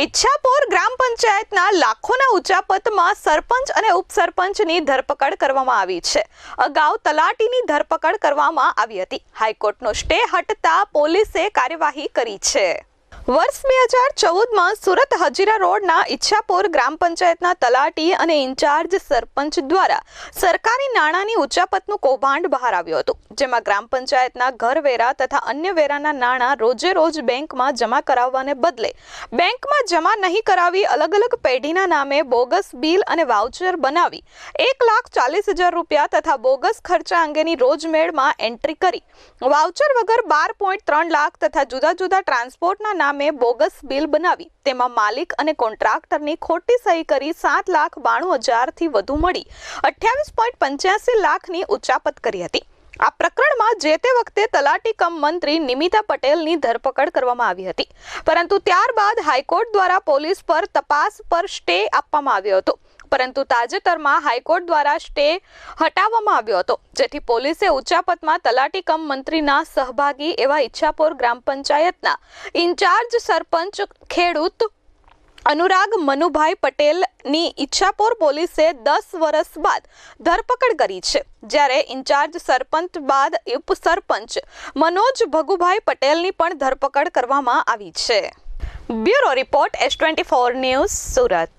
ઈચ્છાપુર ગ્રામ પંચાયતના લાખોના ઉચાપતમાં સરપંચ અને ઉપસરપંચની ધરપકડ કરવામાં આવી છે. અગાઉ તલાટીની ધરપકડ કરવામાં આવી હતી. હાઈકોર્ટનો સ્ટે હટતા પોલીસે કાર્યવાહી કરી છે. વર્ષ બે હજાર ચૌદમાં સુરત હજીરા રોડના ઈચ્છાપુર ગ્રામ પંચાયતના તલાટી અને ઇન્ચાર્જ સરપંચ દ્વારા સરકારી નાણાંની ઉચાપતનું કૌભાંડ બહાર આવ્યું હતું, જેમાં ગ્રામ પંચાયતના ઘરવેરા તથા અન્ય વેરાના નાણાં રોજે રોજ બેંકમાં જમા કરાવવાને બદલે બેંકમાં જમા નહીં કરાવી અલગ અલગ પેઢીના નામે બોગસ બિલ અને વાઉચર બનાવી એક લાખ ચાલીસ હજાર રૂપિયા તથા બોગસ ખર્ચા અંગેની રોજમેળમાં એન્ટ્રી કરી. વાઉચર વગર બાર પોઈન્ટ ત્રણ લાખ તથા જુદા જુદા ટ્રાન્સપોર્ટના નામે બોગસ બિલ બનાવી. તેમાં માલિક અને કોન્ટ્રાક્ટરની ખોટી સહી કરી સાત લાખ બાણું હજારથી વધુ મળી. અઠ્યાવીસ પોઈન્ટ પંચ્યાસી લાખની ઉચાપત કરી હતી. આ પ્રકરણમાં જે તે વખતે તલાટી કમ મંત્રી નિમિતા પટેલની ધરપકડ કરવામાં આવી હતી. પરંતુ ત્યારબાદ હાઈકોર્ટ દ્વારા પોલીસ પર તપાસ પર સ્ટે આપવામાં આવ્યો હતો. પરંતુ તાજેતરમાં હાઈકોર્ટ દ્વારા સ્ટે હટાવવામાં આવ્યો હતો, જેથી પોલીસે ઉચ્ચાપતમાં તલાટી કમ મંત્રીના સહભાગી એવા ઈચ્છાપોર ગ્રામ પંચાયતના ઇન્ચાર્જ સરપંચ ખેડૂત અનુરાગ મનુભાઈ પટેલની ઈચ્છાપોર પોલીસે દસ વર્ષ બાદ ધરપકડ કરી છે, જ્યારે ઇન્ચાર્જ સરપંચ બાદ ઉપસરપંચ મનોજ ભગુભાઈ પટેલની પણ ધરપકડ કરવામાં આવી છે. Bureau report S twenty four news Surat.